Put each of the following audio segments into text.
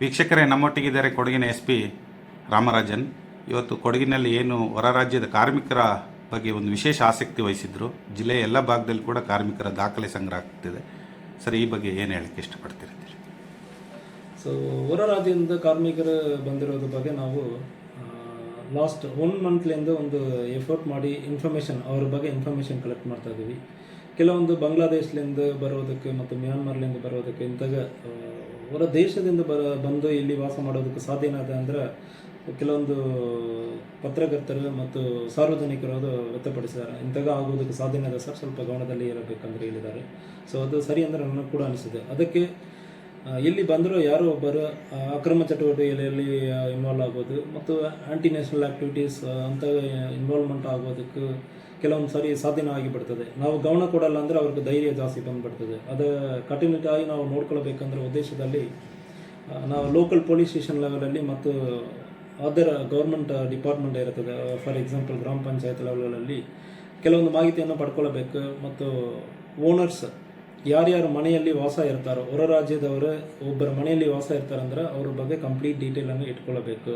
ವೀಕ್ಷಕರೇ ನಮ್ಮೊಟ್ಟಿಗಿದ್ದಾರೆ ಕೊಡಗಿನ S P Ramarajan. ಇವತ್ತು ಕೊಡಗಿನಲ್ಲಿ ಏನು ಹೊರ ರಾಜ್ಯದ ಕಾರ್ಮಿಕರ ಬಗ್ಗೆ ಒಂದು ವಿಶೇಷ ಆಸಕ್ತಿ ವಹಿಸಿದ್ರು. ಜಿಲ್ಲೆಯ ಎಲ್ಲ ಭಾಗದಲ್ಲಿ ಕೂಡ ಕಾರ್ಮಿಕರ ದಾಖಲೆ ಸಂಗ್ರಹ ಆಗ್ತಿದೆ. ಸರ್ ಈ ಬಗ್ಗೆ ಏನು ಹೇಳಕ್ಕೆ ಇಷ್ಟಪಡ್ತೀರಿ? ಸೊ ಹೊರ ರಾಜ್ಯದಿಂದ ಕಾರ್ಮಿಕರು ಬಂದಿರೋದ್ರ ಬಗ್ಗೆ ನಾವು ಲಾಸ್ಟ್ ಒನ್ ಮಂತ್ಲಿಂದ ಒಂದು ಎಫರ್ಟ್ ಮಾಡಿ ಇನ್ಫಾರ್ಮೇಷನ್ ಅವ್ರ ಬಗ್ಗೆ ಇನ್ಫಾರ್ಮೇಷನ್ ಕಲೆಕ್ಟ್ ಮಾಡ್ತಾ ಇದ್ದೀವಿ. ಕೆಲವೊಂದು ಬಾಂಗ್ಲಾದೇಶದಿಂದ ಬರೋದಕ್ಕೆ ಮತ್ತು ಮ್ಯಾನ್ಮಾರ್ಲಿಂದ ಬರೋದಕ್ಕೆ ಇಂಥಾಗ ಆ, ಹೊರ ದೇಶದಿಂದ ಬರ, ಬಂದು ಇಲ್ಲಿ ವಾಸ ಮಾಡೋದಕ್ಕೆ ಸಾಧ್ಯ ಅಂದ್ರೆ ಕೆಲವೊಂದು ಪತ್ರಕರ್ತರು ಮತ್ತು ಸಾರ್ವಜನಿಕರು ಅದು ವ್ಯಕ್ತಪಡಿಸಿದ್ದಾರೆ. ಇಂಥಾಗ ಆಗೋದಕ್ಕೆ ಸಾಧ್ಯ ಇದೆ ಸರ್? ಸ್ವಲ್ಪ ಗಮನದಲ್ಲಿ ಇರಬೇಕಂದ್ರೆ ಹೇಳಿದ್ದಾರೆ. ಸೊ ಅದು ಸರಿ ಅಂದ್ರೆ ನನಗೆ ಕೂಡ ಅನಿಸಿದೆ ಅದಕ್ಕೆ ಇಲ್ಲಿ ಬಂದರೂ ಯಾರೋ ಒಬ್ಬರು ಅಕ್ರಮ ಚಟುವಟಿಕೆಗಳಲ್ಲಿ ಇನ್ವಾಲ್ವ್ ಆಗೋದು ಮತ್ತು ಆ್ಯಂಟಿ ನ್ಯಾಷನಲ್ ಆ್ಯಕ್ಟಿವಿಟೀಸ್ ಅಂತ ಇನ್ವಾಲ್ವ್ಮೆಂಟ್ ಆಗೋದಕ್ಕೆ ಕೆಲವೊಂದು ಸಾರಿ ಸಾಧ್ಯನೂ ಆಗಿಬಿಡ್ತದೆ. ನಾವು ಗಮನ ಕೊಡಲ್ಲ ಅಂದರೆ ಅವ್ರಿಗೆ ಧೈರ್ಯ ಜಾಸ್ತಿ ಬಂದುಬಿಡ್ತದೆ. ಅದು ಕಟ್ಟುನಿಟ್ಟಾಗಿ ನಾವು ನೋಡ್ಕೊಳ್ಬೇಕಂದ್ರೆ ಉದ್ದೇಶದಲ್ಲಿ ನಾವು ಲೋಕಲ್ ಪೊಲೀಸ್ ಸ್ಟೇಷನ್ ಲೆವೆಲಲ್ಲಿ ಮತ್ತು ಅದರ ಗೌರ್ಮೆಂಟ್ ಡಿಪಾರ್ಟ್ಮೆಂಟ್ ಇರ್ತದೆ. ಫಾರ್ ಎಕ್ಸಾಂಪಲ್ ಗ್ರಾಮ ಪಂಚಾಯತ್ ಲೆವೆಲಲ್ಲಿ ಕೆಲವೊಂದು ಮಾಹಿತಿಯನ್ನು ಪಡ್ಕೊಳ್ಬೇಕು. ಮತ್ತು ಓನರ್ಸ್ ಯಾರ್ಯಾರು ಮನೆಯಲ್ಲಿ ವಾಸ ಇರ್ತಾರೋ, ಹೊರ ರಾಜ್ಯದವರು ಒಬ್ಬರ ಮನೆಯಲ್ಲಿ ವಾಸ ಇರ್ತಾರಂದ್ರೆ ಅವ್ರ ಬಗ್ಗೆ ಕಂಪ್ಲೀಟ್ ಡೀಟೇಲನ್ನು ಇಟ್ಕೊಳ್ಬೇಕು.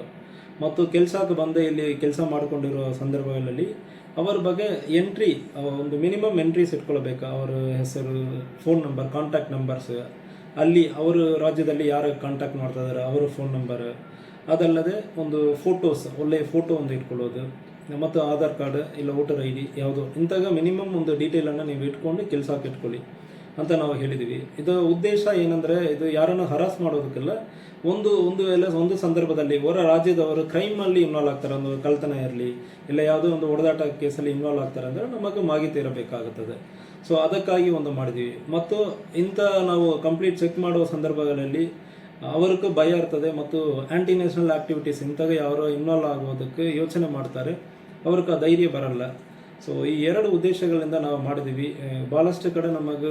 ಮತ್ತು ಕೆಲಸಕ್ಕೆ ಬಂದು ಇಲ್ಲಿ ಕೆಲಸ ಮಾಡಿಕೊಂಡಿರೋ ಸಂದರ್ಭಗಳಲ್ಲಿ ಅವರ ಬಗ್ಗೆ ಎಂಟ್ರಿ ಒಂದು ಮಿನಿಮಮ್ ಎಂಟ್ರೀಸ್ ಇಟ್ಕೊಳ್ಬೇಕು. ಅವರ ಹೆಸರು ಫೋನ್ ನಂಬರ್ ಕಾಂಟ್ಯಾಕ್ಟ್ ನಂಬರ್ಸ್ ಅಲ್ಲಿ ಅವರು ರಾಜ್ಯದಲ್ಲಿ ಯಾರು ಕಾಂಟ್ಯಾಕ್ಟ್ ಮಾಡ್ತಾ ಇದ್ದಾರೆ ಅವರ ಫೋನ್ ನಂಬರ್ ಅದಲ್ಲದೆ ಒಂದು ಫೋಟೋಸ್ ಒಳ್ಳೆಯ ಫೋಟೋ ಒಂದು ಇಟ್ಕೊಳ್ಳೋದು. ಮತ್ತು ಆಧಾರ್ ಕಾರ್ಡ್, ಇಲ್ಲ ವೋಟರ್ ಐ ಡಿ ಯಾವುದು ಇಂಥಾಗ ಮಿನಿಮಮ್ ಒಂದು ಡೀಟೇಲನ್ನು ನೀವು ಇಟ್ಕೊಂಡು ಕೆಲಸಕ್ಕೆ ಇಟ್ಕೊಳ್ಳಿ. ಅಂತ ನಾವು ಹೇಳಿದ್ದೀವಿ ಇದು ಉದ್ದೇಶ ಏನಂದರೆ ಇದು ಯಾರನ್ನು ಹರಾಸ್ ಮಾಡೋದಕ್ಕೆಲ್ಲ. ಒಂದು ಒಂದು ಎಲ್ಲ ಒಂದು ಸಂದರ್ಭದಲ್ಲಿ ಹೊರ ರಾಜ್ಯದವರು ಕ್ರೈಮಲ್ಲಿ ಇನ್ವಾಲ್ವ್ ಆಗ್ತಾರೆ ಒಂದು ಕಳ್ತನ ಇರಲಿ, ಇಲ್ಲ ಯಾವುದೋ ಒಂದು ಹೊಡೆದಾಟ ಕೇಸಲ್ಲಿ ಇನ್ವಾಲ್ವ್ ಆಗ್ತಾರೆ ಅಂದರೆ ನಮಗೆ ಮಾಹಿತಿ ಇರಬೇಕಾಗುತ್ತದೆ. ಸೊ ಅದಕ್ಕಾಗಿ ಒಂದು ಮಾಡಿದ್ದೀವಿ ಮತ್ತು ಇಂಥ ನಾವು ಕಂಪ್ಲೀಟ್ ಚೆಕ್ ಮಾಡುವ ಸಂದರ್ಭಗಳಲ್ಲಿ ಅವರಿಗೂ ಭಯ ಇರ್ತದೆ ಮತ್ತು ಆ್ಯಂಟಿ ನ್ಯಾಷನಲ್ ಆ್ಯಕ್ಟಿವಿಟೀಸ್ ಇಂಥಾಗ ಯಾರೋ ಇನ್ವಾಲ್ವ್ ಆಗೋದಕ್ಕೆ ಯೋಚನೆ ಮಾಡ್ತಾರೆ. ಅವ್ರಿಗೆ ಆ ಧೈರ್ಯ ಬರಲ್ಲ. ಸೊ ಈ ಎರಡು ಉದ್ದೇಶಗಳಿಂದ ನಾವು ಮಾಡಿದ್ದೀವಿ. ಭಾಳಷ್ಟು ಕಡೆ ನಮಗೆ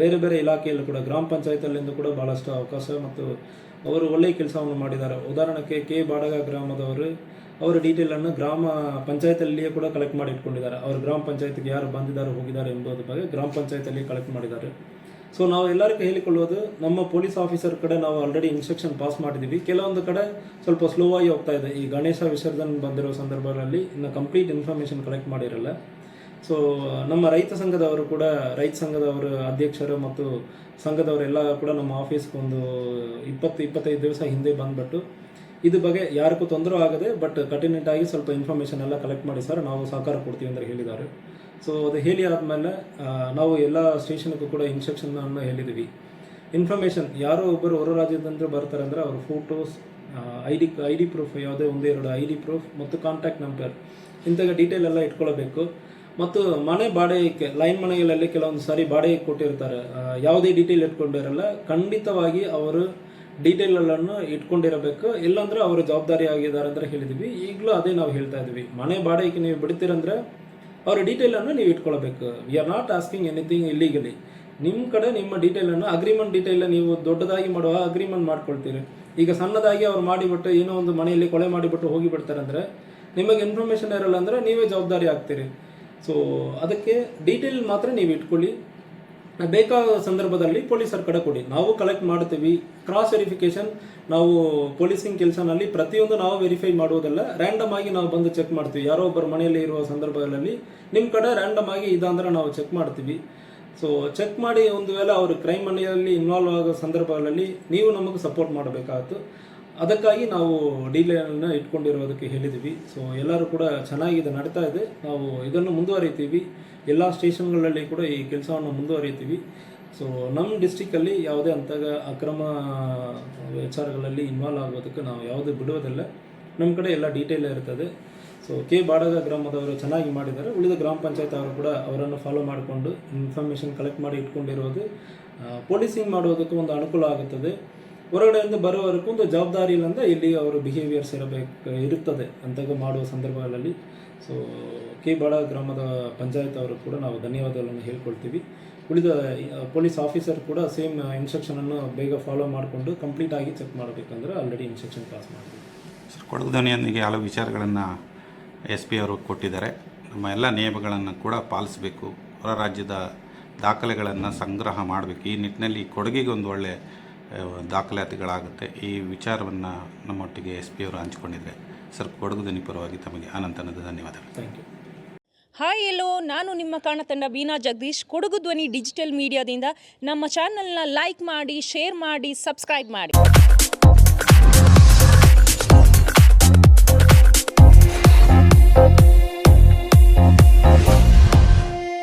ಬೇರೆ ಬೇರೆ ಇಲಾಖೆಯಲ್ಲೂ ಕೂಡ, ಗ್ರಾಮ ಪಂಚಾಯತಲ್ಲಿಂದ ಕೂಡ ಭಾಳಷ್ಟು ಅವಕಾಶ ಮತ್ತು ಅವರು ಒಳ್ಳೆಯ ಕೆಲಸವನ್ನು ಮಾಡಿದ್ದಾರೆ. ಉದಾಹರಣೆಗೆ ಕೆ ಬಾಡಗ ಗ್ರಾಮದವರು, ಅವರ ಡೀಟೇಲನ್ನು ಗ್ರಾಮ ಪಂಚಾಯತಲ್ಲಿಯೇ ಕೂಡ ಕಲೆಕ್ಟ್ ಮಾಡಿ ಇಟ್ಕೊಂಡಿದ್ದಾರೆ ಅವರು ಗ್ರಾಮ ಪಂಚಾಯತ್ಗೆ ಯಾರು ಬಂದಿದ್ದಾರೆ, ಹೋಗಿದ್ದಾರೆ ಎಂಬುದ್ರ ಬಗ್ಗೆ ಗ್ರಾಮ ಪಂಚಾಯತಲ್ಲಿ ಕಲೆಕ್ಟ್ ಮಾಡಿದ್ದಾರೆ. ಸೊ ನಾವು ಎಲ್ಲರಿಗೂ ಹೇಳಿಕೊಳ್ಳೋದು ನಮ್ಮ ಪೊಲೀಸ್ ಆಫೀಸರ್ ಕಡೆ ನಾವು ಆಲ್ರೆಡಿ ಇನ್ಸ್ಟ್ರಕ್ಷನ್ ಪಾಸ್ ಮಾಡಿದ್ದೀವಿ ಕೆಲವೊಂದು ಕಡೆ ಸ್ವಲ್ಪ ಸ್ಲೋ ಆಗಿ ಹೋಗ್ತಾ ಇದೆ. ಈ ಗಣೇಶ ವಿಸರ್ಜನೆ ಬಂದಿರೋ ಸಂದರ್ಭಗಳಲ್ಲಿ ಇನ್ನು ಕಂಪ್ಲೀಟ್ ಇನ್ಫಾರ್ಮೇಷನ್ ಕಲೆಕ್ಟ್ ಮಾಡಿರಲ್ಲ. ಸೊ ನಮ್ಮ ರೈತ ಸಂಘದವರು ಕೂಡ, ರೈತ ಸಂಘದವರ ಅಧ್ಯಕ್ಷರು ಮತ್ತು ಸಂಘದವರೆಲ್ಲ ಕೂಡ ನಮ್ಮ ಆಫೀಸ್ಗೆ ಒಂದು ಇಪ್ಪತ್ತು, ಇಪ್ಪತ್ತೈದು ದಿವಸ ಹಿಂದೆ ಬಂದ್ಬಿಟ್ಟು ಇದು ಬಗ್ಗೆ ಯಾರಿಗೂ ತೊಂದರೆ ಆಗದೆ ಬಟ್ ಕಠಿಣಟಾಗಿ ಸ್ವಲ್ಪ ಇನ್ಫಾರ್ಮೇಷನ್ ಎಲ್ಲ ಕಲೆಕ್ಟ್ ಮಾಡಿ ಸರ್, ನಾವು ಸಹಕಾರ ಕೊಡ್ತೀವಿ ಅಂತ ಹೇಳಿದ್ದಾರೆ. ಸೊ ಅದು ಹೇಳಿ ಆದಮೇಲೆ ನಾವು ಎಲ್ಲ ಸ್ಟೇಷನ್ಗೂ ಕೂಡ ಇನ್ಸ್ಟ್ರಕ್ಷನ್ ಅನ್ನು ಹೇಳಿದ್ದೀವಿ ಇನ್ಫಾರ್ಮೇಷನ್ ಯಾರೋ ಒಬ್ಬರು ಹೊರ ರಾಜ್ಯದಿಂದ ಬರ್ತಾರೆ ಅಂದರೆ ಅವ್ರ photos I D I D proof ಯಾವುದೇ ಒಂದೇ ಎರಡು ಐ ಡಿ ಪ್ರೂಫ್ ಮತ್ತು ಕಾಂಟ್ಯಾಕ್ಟ್ ನಂಬರ್ ಇಂಥ ಡೀಟೇಲ್ ಎಲ್ಲ ಇಟ್ಕೊಳ್ಬೇಕು. ಮತ್ತು ಮನೆ ಬಾಡಿಗೆ ಲೈನ್ ಮನೆಗಳಲ್ಲಿ ಕೆಲವೊಂದು ಸಾರಿ ಬಾಡಿಗೆ ಕೊಟ್ಟಿರ್ತಾರೆ. ಯಾವುದೇ ಡೀಟೇಲ್ ಇಟ್ಕೊಂಡಿರಲ್ಲ, ಖಂಡಿತವಾಗಿ ಅವರು ಡೀಟೇಲ್ಗಳನ್ನು ಇಟ್ಕೊಂಡಿರಬೇಕು. ಇಲ್ಲಾಂದ್ರೆ ಅವರು ಜವಾಬ್ದಾರಿ ಆಗಿದ್ದಾರೆ ಅಂತ ಹೇಳಿದ್ವಿ. ಈಗಲೂ ಅದೇ ನಾವು ಹೇಳ್ತಾ ಇದ್ವಿ. ಮನೆ ಬಾಡಿಗೆ ನೀವು ಬಿಡ್ತೀರಂದ್ರೆ ಅವರ ಡೀಟೇಲನ್ನು ನೀವು ಇಟ್ಕೊಳ್ಬೇಕು. We are not asking anything ಇಲ್ಲಿಗಲಿ ನಿಮ್ಮ ಕಡೆ ನಿಮ್ಮ ಡೀಟೇಲನ್ನು ಅಗ್ರಿಮೆಂಟ್ ಡೀಟೇಲ್ ನೀವು ದೊಡ್ಡದಾಗಿ ಮಾಡುವ ಅಗ್ರಿಮೆಂಟ್ ಮಾಡ್ಕೊಳ್ತೀರಿ. ಈಗ ಸಣ್ಣದಾಗಿ ಅವ್ರು ಮಾಡಿಬಿಟ್ಟು ಏನೋ ಒಂದು ಮನೆಯಲ್ಲಿ ಕೊಳೆ ಮಾಡಿಬಿಟ್ಟು ಹೋಗಿಬಿಡ್ತಾರೆ ಅಂದರೆ ನಿಮಗೆ ಇನ್ಫಾರ್ಮೇಷನ್ ಇರಲ್ಲ ಅಂದರೆ ನೀವೇ ಜವಾಬ್ದಾರಿ ಆಗ್ತೀರಿ. ಸೊ ಅದಕ್ಕೆ ಡೀಟೇಲ್ ಮಾತ್ರ ನೀವು ಇಟ್ಕೊಳ್ಳಿ. ಬೇಕಾದ ಸಂದರ್ಭದಲ್ಲಿ ಪೊಲೀಸರ ಕಡೆ ಕೊಡಿ. ನಾವು ಕಲೆಕ್ಟ್ ಮಾಡ್ತೀವಿ ಕ್ರಾಸ್ ವೆರಿಫಿಕೇಶನ್ ನಾವು ಪೊಲೀಸಿಂಗ್ ಕೆಲಸನಲ್ಲಿ ಪ್ರತಿಯೊಂದು ನಾವು ವೆರಿಫೈ ಮಾಡುವುದಲ್ಲ ರ್ಯಾಂಡಮ್ ಆಗಿ ನಾವು ಬಂದು ಚೆಕ್ ಮಾಡ್ತೀವಿ. ಯಾರೋ ಒಬ್ಬರು ಮನೆಯಲ್ಲಿ ಇರುವ ಸಂದರ್ಭಗಳಲ್ಲಿ ನಿಮ್ಮ ಕಡೆ ರ್ಯಾಂಡಮ್ ಆಗಿ ಇದಂದ್ರೆ ನಾವು ಚೆಕ್ ಮಾಡ್ತೀವಿ. ಸೊ ಚೆಕ್ ಮಾಡಿ ಒಂದು ವೇಳೆ ಅವರು ಕ್ರೈಮ್ ಮನೆಯಲ್ಲಿ ಇನ್ವಾಲ್ವ್ ಆಗೋ ಸಂದರ್ಭಗಳಲ್ಲಿ ನೀವು ನಮಗೆ ಸಪೋರ್ಟ್ ಮಾಡಬೇಕಾಗುತ್ತೆ. ಅದಕ್ಕಾಗಿ ನಾವು ಡೀಲನ್ನು ಇಟ್ಕೊಂಡಿರೋದಕ್ಕೆ ಹೇಳಿದ್ವಿ ಸೊ ಎಲ್ಲರೂ ಕೂಡ ಚೆನ್ನಾಗಿ ಇದು ನಡೀತಾ ಇದೆ. ನಾವು ಇದನ್ನು ಮುಂದುವರಿತೀವಿ. ಎಲ್ಲ ಸ್ಟೇಷನ್ಗಳಲ್ಲಿ ಕೂಡ ಈ ಕೆಲಸವನ್ನು ಮುಂದುವರಿತೀವಿ. ಸೊ ನಮ್ಮ ಡಿಸ್ಟಿಕ್ಕಲ್ಲಿ ಯಾವುದೇ ಅಂತ ಅಕ್ರಮ ವಿಚಾರಗಳಲ್ಲಿ ಇನ್ವಾಲ್ವ್ ಆಗೋದಕ್ಕೆ ನಾವು ಯಾವುದೇ ಬಿಡೋದಿಲ್ಲ ನಮ್ಮ ಕಡೆ ಎಲ್ಲ ಡೀಟೇಲ್ ಇರ್ತದೆ. So K. ಬಾಡಗ ಗ್ರಾಮದವರು ಚೆನ್ನಾಗಿ ಮಾಡಿದ್ದಾರೆ. ಉಳಿದ ಗ್ರಾಮ ಪಂಚಾಯತ್ ಅವರು ಕೂಡ ಅವರನ್ನು ಫಾಲೋ ಮಾಡಿಕೊಂಡು ಇನ್ಫಾರ್ಮೇಷನ್ ಕಲೆಕ್ಟ್ ಮಾಡಿ ಇಟ್ಕೊಂಡಿರೋದು. ಪೊಲೀಸಿಂಗ್ ಮಾಡೋದಕ್ಕೆ ಒಂದು ಅನುಕೂಲ ಆಗುತ್ತದೆ. ಹೊರಗಡೆಯಿಂದ ಬರೋವರೆಗೂ ಒಂದು ಜವಾಬ್ದಾರಿ ಇಲ್ಲಂದ್ರೆ ಇಲ್ಲಿ ಅವರು ಬಿಹೇವಿಯರ್ಸ್ ಇರಬೇಕು ಇರುತ್ತದೆ ಅಂತಾಗ ಮಾಡುವ ಸಂದರ್ಭಗಳಲ್ಲಿ. ಸೊ ಕೆ ಬಾಳ ಗ್ರಾಮದ ಪಂಚಾಯತ್ ಅವರು ಕೂಡ ನಾವು ಧನ್ಯವಾದಗಳನ್ನು ಹೇಳ್ಕೊಳ್ತೀವಿ. ಉಳಿದ ಪೊಲೀಸ್ ಆಫೀಸರ್ ಕೂಡ ಸೇಮ್ ಇನ್ಸ್ಟ್ರಕ್ಷನನ್ನು ಬೇಗ ಫಾಲೋ ಮಾಡಿಕೊಂಡು ಕಂಪ್ಲೀಟ್ ಆಗಿ ಚೆಕ್ ಮಾಡಬೇಕಂದ್ರೆ ಆಲ್ರೆಡಿ ಇನ್ಸ್ಟ್ರಕ್ಷನ್ ಪಾಸ್ ಮಾಡಿದ್ವಿ ಸರ್ ಕೊಡಗು ಧ್ವನಿಯೊಂದಿಗೆ ಹಲವು ವಿಚಾರಗಳನ್ನು ಎಸ್ ಪಿ ಅವರು ಕೊಟ್ಟಿದ್ದಾರೆ. ನಮ್ಮ ಎಲ್ಲ ನಿಯಮಗಳನ್ನು ಕೂಡ ಪಾಲಿಸಬೇಕು. ಹೊರ ರಾಜ್ಯದ ದಾಖಲೆಗಳನ್ನು ಸಂಗ್ರಹ ಮಾಡಬೇಕು. ಈ ನಿಟ್ಟಿನಲ್ಲಿ ಕೊಡಗಿಗೆ ಒಂದು ಒಳ್ಳೆ ಆ, ದಾಖಲಾತಿಗಳಾಗುತ್ತೆ. ಈ ವಿಚಾರವನ್ನು ನಮ್ಮೊಟ್ಟಿಗೆ ಎಸ್ ಪಿ ಅವರು ಹಂಚಿಕೊಂಡಿದ್ದಾರೆ. ಸರ್ ಕೊಡಗು ದನಿ ಪರವಾಗಿ ತಮಗೆ ಅನಂತನದ ಧನ್ಯವಾದಗಳು. ಥ್ಯಾಂಕ್ ಯು ಹಾಯ್ ಎಲ್ಲೋ ನಾನು ನಿಮ್ಮ ಕಾಣತಂಡ ಬೀನಾ ಜಗದೀಶ್. ಕೊಡಗು ಧ್ವನಿ ಡಿಜಿಟಲ್ ಮೀಡಿಯಾದಿಂದ ನಮ್ಮ ಚಾನಲ್ನ ಲೈಕ್ ಮಾಡಿ ಶೇರ್ ಮಾಡಿ ಸಬ್ಸ್ಕ್ರೈಬ್ ಮಾಡಿ.